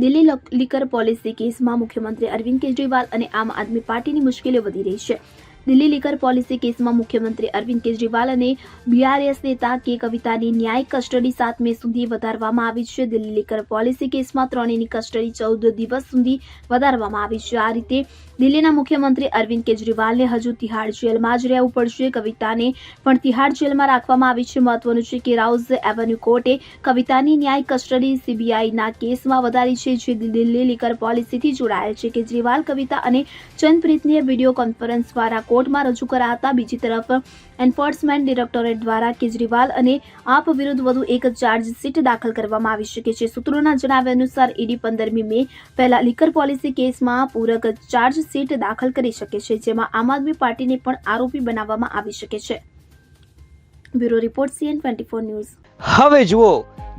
દિલ્હી લક- liquor policy કેસમાં મુખ્યમંત્રી અરવિંદ કેજરીવાલ અને આમ આદમી પાર્ટીની મુશ્કેલીઓ વધી રહી છે. દિલ્હી લીકર પોલિસી કેસમાં મુખ્યમંત્રી અરવિંદ કેજરીવાલ અને બીઆરએસ નેતા કે કવિતાની ન્યાયિક કસ્ટડી સાત મે સુધી વધારવામાં આવી છે. દિલ્હી લીકર પોલિસી કેસમાં ત્રણેયની કસ્ટડી ચૌદ દિવસ સુધી વધારવામાં આવી છે. આ રીતે દિલ્હીના મુખ્યમંત્રી અરવિંદ કેજરીવાલને હજુ તિહાડ જેલમાં જ રહેવું પડશે. કવિતાને પણ તિહાડ જેલમાં રાખવામાં આવી છે. મહત્વનું છે કે રાઉઝ એવન્યુ કોર્ટે કવિતાની ન્યાયિક કસ્ટડી સીબીઆઈના કેસમાં વધારી છે, જે દિલ્હી લીકર પોલિસીથી જોડાયેલ છે. કેજરીવાલ, કવિતા અને ચંદપ્રીતને વીડિયો કોન્ફરન્સ દ્વારા કોર્ટમાં રજૂ કર્યા હતા. બીજી તરફ એન્ફોર્સમેન્ટ ડિરેક્ટોરેટ દ્વારા કેજરીવાલ અને આપ વિરુદ્ધ વધુ એક ચાર્જશીટ દાખલ કરવામાં આવી શકે છે. સૂત્રોના જણાવ્યા અનુસાર ઈડી પંદરમી મે પહેલા લીકર પોલિસી કેસમાં પૂરક ચાર્જશીટ દાખલ કરી શકે છે, જેમાં આમ આદમી પાર્ટીને પણ આરોપી બનાવવામાં આવી શકે છે. Bureau report CN twenty four news. હવે જુઓ,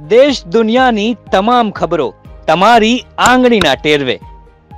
દેશ દુનિયાની તમામ ખબરો તમારી આંગળીના ટેરવે.